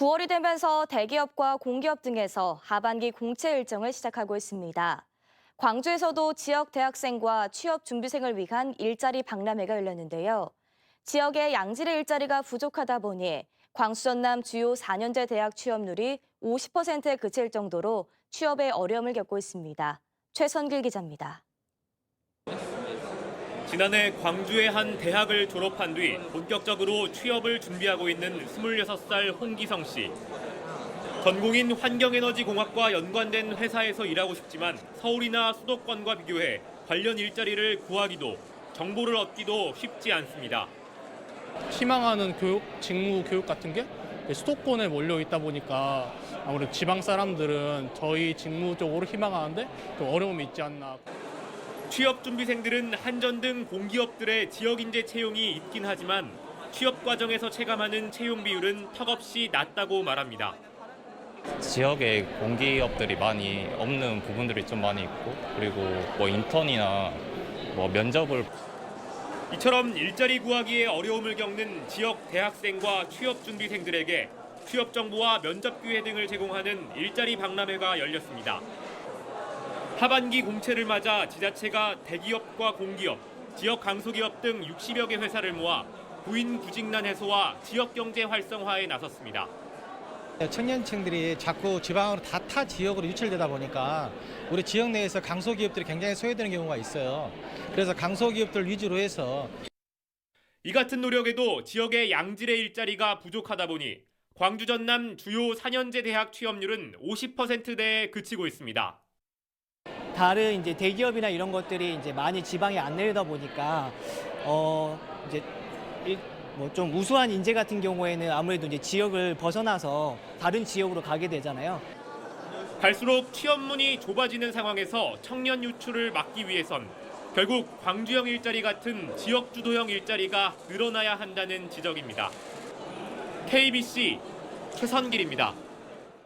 9월이 되면서 대기업과 공기업 등에서 하반기 공채 일정을 시작하고 있습니다. 광주에서도 지역 대학생과 취업 준비생을 위한 일자리 박람회가 열렸는데요. 지역의 양질의 일자리가 부족하다 보니 광수 전남 주요 4년제 대학 취업률이 50%에 그칠 정도로 취업에 어려움을 겪고 있습니다. 최선길 기자입니다. 지난해 광주의 한 대학을 졸업한 뒤 본격적으로 취업을 준비하고 있는 26살 홍기성 씨. 전공인 환경에너지공학과 연관된 회사에서 일하고 싶지만 서울이나 수도권과 비교해 관련 일자리를 구하기도 정보를 얻기도 쉽지 않습니다. 희망하는 교육, 직무 교육 같은 게 수도권에 몰려 있다 보니까 아무래도 지방 사람들은 저희 직무 쪽으로 희망하는데 좀 어려움이 있지 않나. 취업 준비생들은 한전 등 공기업들의 지역 인재 채용이 있긴 하지만 취업 과정에서 체감하는 채용 비율은 턱없이 낮다고 말합니다. 지역에 공기업들이 많이 없는 부분들이 좀 많이 있고 그리고 뭐 인턴이나 뭐 면접을 이처럼 일자리 구하기에 어려움을 겪는 지역 대학생과 취업 준비생들에게 취업 정보와 면접 기회 등을 제공하는 일자리 박람회가 열렸습니다. 하반기 공채를 맞아 지자체가 대기업과 공기업, 지역 강소기업 등 60여 개 회사를 모아 구인 구직난 해소와 지역 경제 활성화에 나섰습니다. 청년층들이 자꾸 지방으로 다 타 지역으로 유출되다 보니까 우리 지역 내에서 강소기업들이 굉장히 소외되는 경우가 있어요. 그래서 강소기업들 위주로 해서 이 같은 노력에도 지역의 양질의 일자리가 부족하다 보니 광주 전남 주요 4년제 대학 취업률은 50%대에 그치고 있습니다. 다른 이제 대기업이나 이런 것들이 이제 많이 지방에 안 내리다 보니까 어 이제 뭐 좀 우수한 인재 같은 경우에는 아무래도 이제 지역을 벗어나서 다른 지역으로 가게 되잖아요. 갈수록 취업문이 좁아지는 상황에서 청년 유출을 막기 위해선 결국 광주형 일자리 같은 지역 주도형 일자리가 늘어나야 한다는 지적입니다. KBC 최선길입니다.